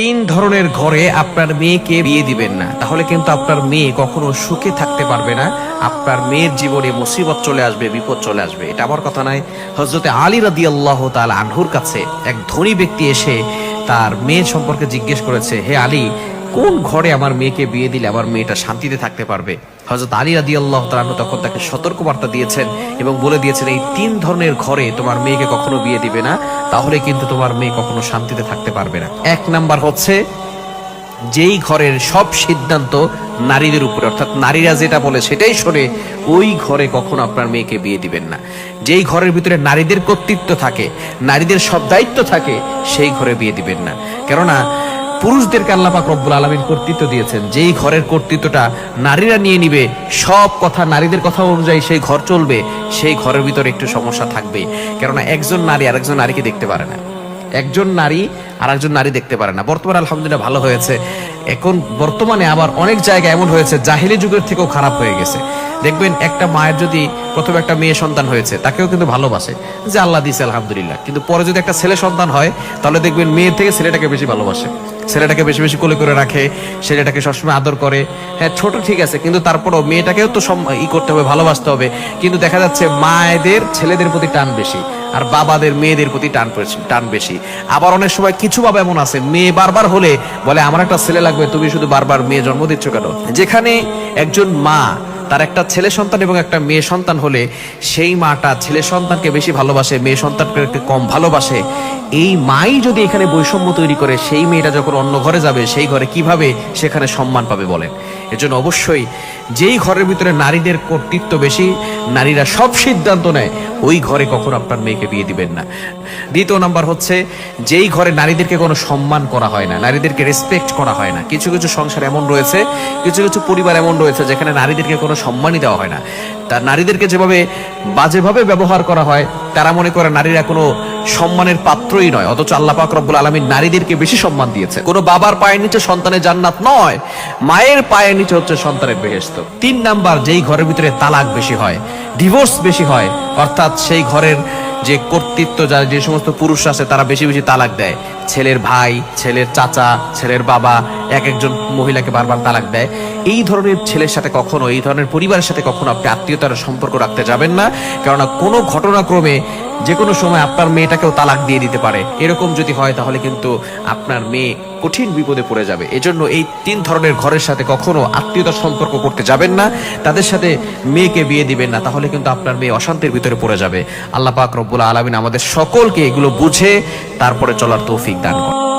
তিন ধরনের ঘরে আপনার মেয়েকে বিয়ে দিবেন না। তাহলে কিন্তু আপনার মেয়ে কখনো সুখে থাকতে পারবে না। আপনার মেয়ের জীবনে মুসিবত চলে আসবে, বিপদ চলে আসবে। এটা আমার কথা নয়। হজরতে আলী রাদি আল্লাহ তাল আনহুর কাছে এক ধনী ব্যক্তি এসে তার মেয়ে সম্পর্কে জিজ্ঞেস করেছে, হে আলী কোন ঘরে আমার মেয়েকে বিয়ে দিলে আমার মেয়েটা শান্তিতে থাকতে পারবে? হজরত আলী রাদি আল্লাহ তালু তখন তাকে সতর্কবার্তা দিয়েছেন এবং বলে দিয়েছেন, এই তিন ধরনের ঘরে তোমার মেয়েকে কখনো বিয়ে দিবে না, তাহলে কিন্তু তোমার মেয়ে কখনো শান্তিতে থাকতে পারবে না। এক নাম্বার হচ্ছে, যেই ঘরের সব সিদ্ধান্ত নারীদের উপরে, অর্থাৎ নারীরা যেটা বলে সেটাই শোনে, ওই ঘরে কখনো আপনার মেয়েকে বিয়ে দিবেন না। যেই ঘরের ভিতরে নারীদের কর্তৃত্ব থাকে, নারীদের সব দায়িত্ব থাকে, সেই ঘরে বিয়ে দিবেন না। কেননা পুরুষদেরকে আল্লাপাক রব্বুল আলমীর কর্তৃত্ব দিয়েছেন। যেই ঘরের কর্তৃত্বটা নারীরা নিয়ে নিবে, সব কথা নারীদের কথা অনুযায়ী সেই ঘর চলবে, সেই ঘরের ভিতরে একটু সমস্যা থাকবে। কেননা একজন নারী আরেকজন নারীকে দেখতে পারে না। একজন নারী আর একজন নারী দেখতে পারে না। বর্তমানে আলহামদুলিল্লাহ ভালো হয়েছে। এখন বর্তমানে আবার অনেক জায়গা এমন হয়েছে, জাহিলি যুগের থেকেও খারাপ হয়ে গেছে। দেখবেন একটা মায়ের যদি প্রথমে একটা মেয়ে সন্তান হয়েছে, তাকেও কিন্তু ভালোবাসে। যে আল্লাহ দিছে আলহামদুলিল্লাহ। কিন্তু পরে যদি একটা ছেলে সন্তান হয়, তাহলে দেখবেন মেয়ের থেকে ছেলেটাকে বেশি ভালোবাসে। ছেলেটাকে বেশি বেশি কোলে করে রাখে, ছেলেটাকে সবসময় আদর করে। হ্যাঁ ছোট ঠিক আছে, কিন্তু তারপরও মেয়েটাকেও তো ই করতে হবে, ভালোবাসতে হবে। কিন্তু দেখা যাচ্ছে মায়েদের, ছেলেদের প্রতি টান বেশি, আর বাবাদের, মেয়েদের প্রতি টান টান বেশি। আবার অনেক সময় কিছু বাবা এমন আছে, মেয়ে বারবার হলে বলে, আমার একটা ছেলে লাগবে, তুমি শুধু বারবার মেয়ে জন্ম দিচ্ছ কেন? যেখানে একজন মা তার একটা ছেলে সন্তান এবং একটা মেয়ে সন্তান হলে সেই মাটা ছেলে সন্তানকে বেশি ভালোবাসে, মেয়ে সন্তানকে কম ভালোবাসে। এই মাই যদি এখানে বৈষম্য তৈরি করে, সেই মেয়েটা যখন অন্য ঘরে যাবে, সেই ঘরে কীভাবে সেখানে সম্মান পাবে বলেন? এজন্য অবশ্যই যেই ঘরের ভিতরে নারীদের কর্তৃত্ব বেশি, নারীরা সব সিদ্ধান্ত নেয়, ওই ঘরে কখনো আপনার মেয়েকে বিয়ে দিবেন না। দ্বিতীয় নাম্বার হচ্ছে, যেই ঘরে নারীদেরকে কোনো সম্মান করা হয় না, নারীদেরকে রেসপেক্ট করা হয় না, কিছু কিছু সংসার এমন রয়েছে, কিছু কিছু পরিবার এমন রয়েছে যেখানে নারীদেরকে কোনো সম্মানই দেওয়া হয় না। তার নারীদেরকে যেভাবে বাজেভাবে ব্যবহার করা হয়, তারা মনে করে নারীরা কোনো সম্মানের পাত্রই নয়, অথচ আল্লাহ পাক রব্বুল আলমী নারীদেরকে বেশি সম্মান দিয়েছে। কোনো বাবার পায়ের নিচে সন্তানের জান্নাত নয়, মায়ের পায়ের নিচে হচ্ছে সন্তানের বেহেস্ত তিন নাম্বার, যেই ঘরের ভিতরে তালাক বেশি হয় ডিভোর্স বেশি হয়, অর্থাৎ সেই ঘরের যে কর্তৃত্ব যারা, যে সমস্ত পুরুষ আছে, তারা বেশি বেশি তালাক দেয়। ছেলের ভাই, ছেলের চাচা, ছেলের বাবা, এক একজন মহিলাকে বারবার তালাক দেয়। এই ধরনের ছেলের সাথে কখনো, এই ধরনের পরিবারের সাথে কখনো আপনি আত্মীয়তার সম্পর্ক রাখতে যাবেন না। কেননা কোনো ঘটনাক্রমে যে কোনো সময় আপনার মেয়েটাকেও তালাক দিয়ে দিতে পারে। এরকম যদি হয়, তাহলে কিন্তু আপনার মেয়ে কঠিন বিপদে পড়ে যাবে। এজন্য এই তিন ধরনের ঘরের সাথে কখনো আত্মীয়তার সম্পর্ক করতে যাবেন না। তাদের সাথে মেয়েকে বিয়ে দিবেন না, তাহলে কিন্তু আপনার মেয়ে অশান্তির ভিতরে পড়ে যাবে। আল্লাহ পাক রব্বুল আলমিন আমাদের সকলকে এগুলো বুঝে তারপরে চলার তৌফিক দান করে